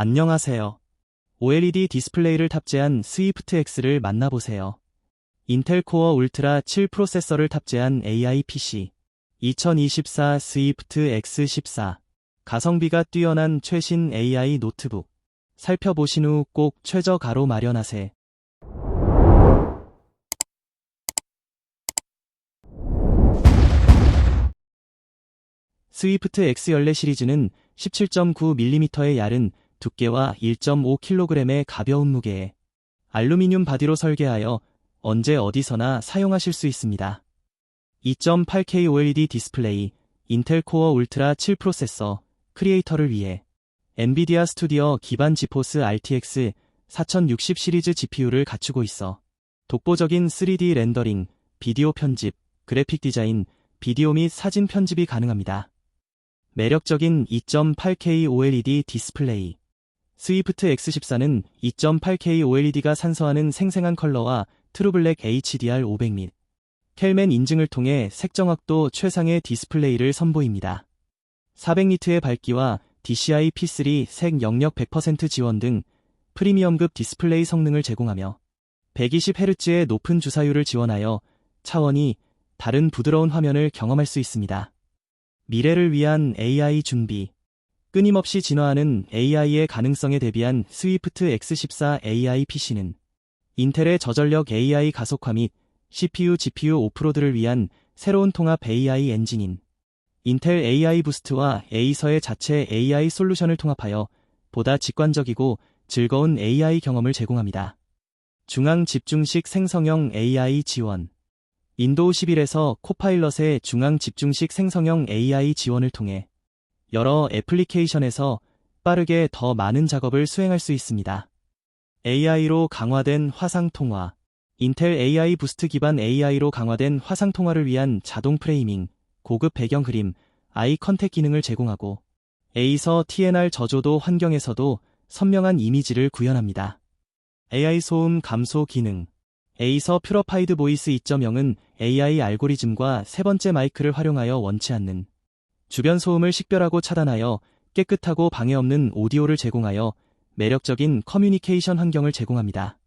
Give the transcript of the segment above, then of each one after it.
안녕하세요. OLED 디스플레이를 탑재한 스위프트 X를 만나보세요. 인텔 코어 울트라 7 프로세서를 탑재한 AI PC 2024 스위프트 X14 가성비가 뛰어난 최신 AI 노트북 살펴보신 후 꼭 최저 가로 마련하세. 스위프트 X 연례 시리즈는 17.9mm의 얇은 두께와 1.5kg의 가벼운 무게에 알루미늄 바디로 설계하여 언제 어디서나 사용하실 수 있습니다. 2.8K OLED 디스플레이, 인텔 코어 울트라 7 프로세서, 크리에이터를 위해 엔비디아 스튜디오 기반 지포스 RTX 4060 시리즈 GPU를 갖추고 있어 독보적인 3D 렌더링, 비디오 편집, 그래픽 디자인, 비디오 및 사진 편집이 가능합니다. 매력적인 2.8K OLED 디스플레이 스위프트 X14는 2.8K OLED가 산서하는 생생한 컬러와 트루블랙 HDR 500 및 켈맨 인증을 통해 색정확도 최상의 디스플레이를 선보입니다. 400니트의 밝기와 DCI P3 색 영역 100% 지원 등 프리미엄급 디스플레이 성능을 제공하며 120Hz의 높은 주사율을 지원하여 차원이 다른 부드러운 화면을 경험할 수 있습니다. 미래를 위한 AI 준비 끊임없이 진화하는 AI의 가능성에 대비한 스위프트 X14 AI PC는 인텔의 저전력 AI 가속화 및 CPU, GPU 오프로드를 위한 새로운 통합 AI 엔진인 인텔 AI 부스트와 에이서의 자체 AI 솔루션을 통합하여 보다 직관적이고 즐거운 AI 경험을 제공합니다. 중앙 집중식 생성형 AI 지원 인도우 11에서 코파일럿의 중앙 집중식 생성형 AI 지원을 통해 여러 애플리케이션에서 빠르게 더 많은 작업을 수행할 수 있습니다. AI로 강화된 화상 통화 인텔 AI 부스트 기반 AI로 강화된 화상 통화를 위한 자동 프레이밍, 고급 배경 그림, 아이 컨택 기능을 제공하고 에이서 TNR 저조도 환경에서도 선명한 이미지를 구현합니다. AI 소음 감소 기능 에이서 퓨러파이드 보이스 2.0은 AI 알고리즘과 세 번째 마이크를 활용하여 원치 않는 주변 소음을 식별하고 차단하여 깨끗하고 방해 없는 오디오를 제공하여 매력적인 커뮤니케이션 환경을 제공합니다.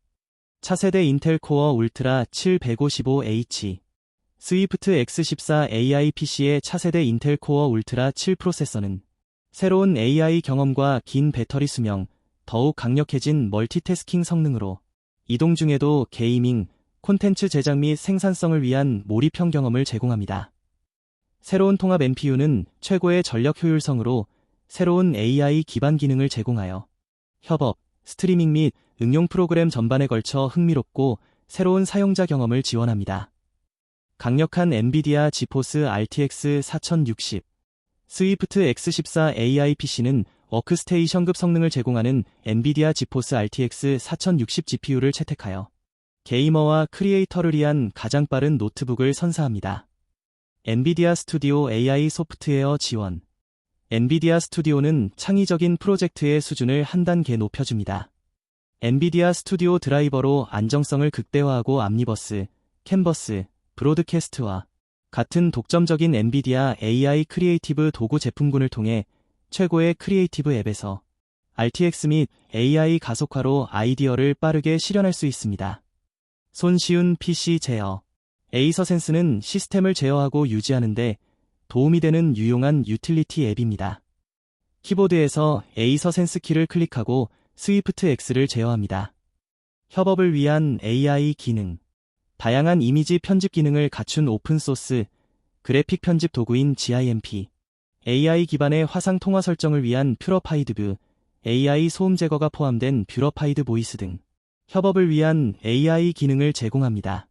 차세대 인텔 코어 울트라 755H 스위프트 X14 AI PC의 차세대 인텔 코어 울트라 7 프로세서는 새로운 AI 경험과 긴 배터리 수명, 더욱 강력해진 멀티태스킹 성능으로 이동 중에도 게이밍, 콘텐츠 제작 및 생산성을 위한 몰입형 경험을 제공합니다. 새로운 통합 NPU는 최고의 전력 효율성으로 새로운 AI 기반 기능을 제공하여 협업, 스트리밍 및 응용 프로그램 전반에 걸쳐 흥미롭고 새로운 사용자 경험을 지원합니다. 강력한 엔비디아 지포스 RTX 4060 스위프트 X14 AI PC는 워크스테이션급 성능을 제공하는 엔비디아 지포스 RTX 4060 GPU를 채택하여 게이머와 크리에이터를 위한 가장 빠른 노트북을 선사합니다. 엔비디아 스튜디오 AI 소프트웨어 지원 엔비디아 스튜디오는 창의적인 프로젝트의 수준을 한 단계 높여줍니다. 엔비디아 스튜디오 드라이버로 안정성을 극대화하고 암니버스, 캔버스, 브로드캐스트와 같은 독점적인 엔비디아 AI 크리에이티브 도구 제품군을 통해 최고의 크리에이티브 앱에서 RTX 및 AI 가속화로 아이디어를 빠르게 실현할 수 있습니다. 손쉬운 PC 제어 에이서 센스는 시스템을 제어하고 유지하는데 도움이 되는 유용한 유틸리티 앱입니다. 키보드에서 에이서 센스 키를 클릭하고 스위프트 X를 제어합니다. 협업을 위한 AI 기능 다양한 이미지 편집 기능을 갖춘 오픈소스 그래픽 편집 도구인 GIMP AI 기반의 화상 통화 설정을 위한 퓨러파이드 뷰 AI 소음 제거가 포함된 뷰러파이드 보이스 등 협업을 위한 AI 기능을 제공합니다.